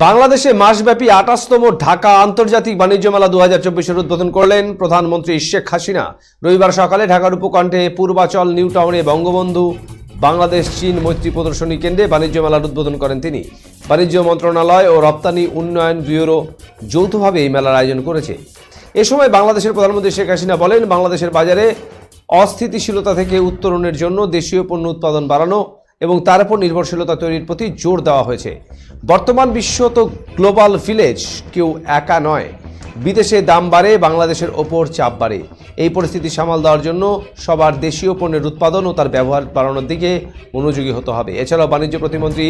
বাংলাদেশে মাসব্যাপী আঠাশতম ঢাকা আন্তর্জাতিক বাণিজ্য মেলা দু হাজার চব্বিশের উদ্বোধন করলেন প্রধানমন্ত্রী শেখ হাসিনা। রবিবার সকালে ঢাকার উপকণ্ঠে পূর্বাচল নিউ টাউনে বঙ্গবন্ধু, বাংলাদেশ, চীন মৈত্রী প্রদর্শনী কেন্দ্রে বাণিজ্য মেলার উদ্বোধন করেন তিনি। বাণিজ্য মন্ত্রণালয় ও রপ্তানি উন্নয়ন ব্যুরো যৌথভাবে এই মেলার আয়োজন করেছে। এ সময় বাংলাদেশের প্রধানমন্ত্রী শেখ হাসিনা বলেন, বাংলাদেশের বাজারে অস্থিতিশীলতা থেকে উত্তরণের জন্য দেশীয় পণ্য উৎপাদন বাড়ানো এবং তার উপর নির্ভরশীলতা তৈরির প্রতি জোর দেওয়া হয়েছে। বর্তমান বিশ্ব তো গ্লোবাল ভিলেজ, কেউ একা নয়। বিদেশে দাম বাড়ে, বাংলাদেশের ওপর চাপ বাড়ে। এই পরিস্থিতি সামাল দেওয়ার জন্য সবার দেশীয় পণ্যের উৎপাদন ও তার ব্যবহার বাড়ানোর দিকে মনোযোগী হতে হবে। এছাড়াও বাণিজ্য প্রতিমন্ত্রী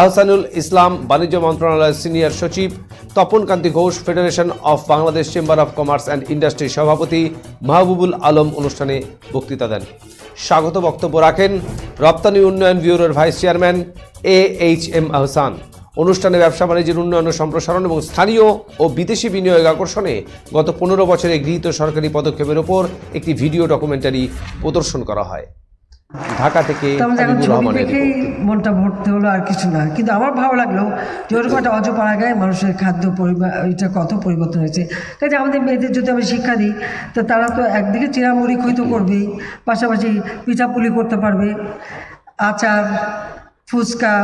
আহসানুল ইসলাম, বাণিজ্য মন্ত্রণালয়ের সিনিয়র সচিব Tapan Kanti Ghosh, federation of Bangladesh chamber of commerce and industry সভাপতি মাহবুবুল আলম অনুষ্ঠানে বক্তৃতা দেন। স্বাগত বক্তব্য রাখেন রপ্তানি উন্নয়ন ব্যুরোর vice chairman A H M Ahsan. অনুষ্ঠানে ব্যবসা বাণিজ্যের উন্নয়ন ও সম্প্রসারণ এবং স্থানীয় ও বিদেশি বিনিয়োগ আকর্ষণে গত পনেরো বছরে গৃহীত সরকারি পদক্ষেপের ওপর একটি ভিডিও ডকুমেন্টারি প্রদর্শন করা হয়। ঢাকা থেকে ছবি দেখেই মনটা ভরতে হলো আর কিছু না। কিন্তু আমার ভালো লাগল যে ওরকম একটা অজপাড়া গায়ে মানুষের খাদ্য পরিবার এটা কত পরিবর্তন হয়েছে। কাজে আমাদের মেয়েদের যদি আমি শিক্ষা দিই তো তারা তো একদিকে চিরামুড়ি খৈতো করবেই পাশাপাশি পিঠাপুলি করতে পারবে আচার ফুচকা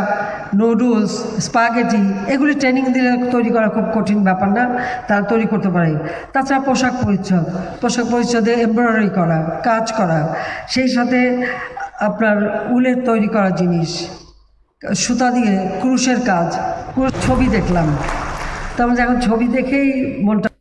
নুডলস স্পাগেটি এগুলি ট্রেনিং দিলে তৈরি করা খুব কঠিন ব্যাপার না, তারা তৈরি করতে পারে। তাছাড়া পোশাক পরিচ্ছদ, পোশাক পরিচ্ছদে এমব্রয়ডারি করা, কাজ করা, সেই সাথে আপনার উলের তৈরি করা জিনিস, সুতা দিয়ে ক্রুশের কাজ, ক্রুশ ছবি দেখলাম। তো আমরা এখন ছবি দেখেই মনটা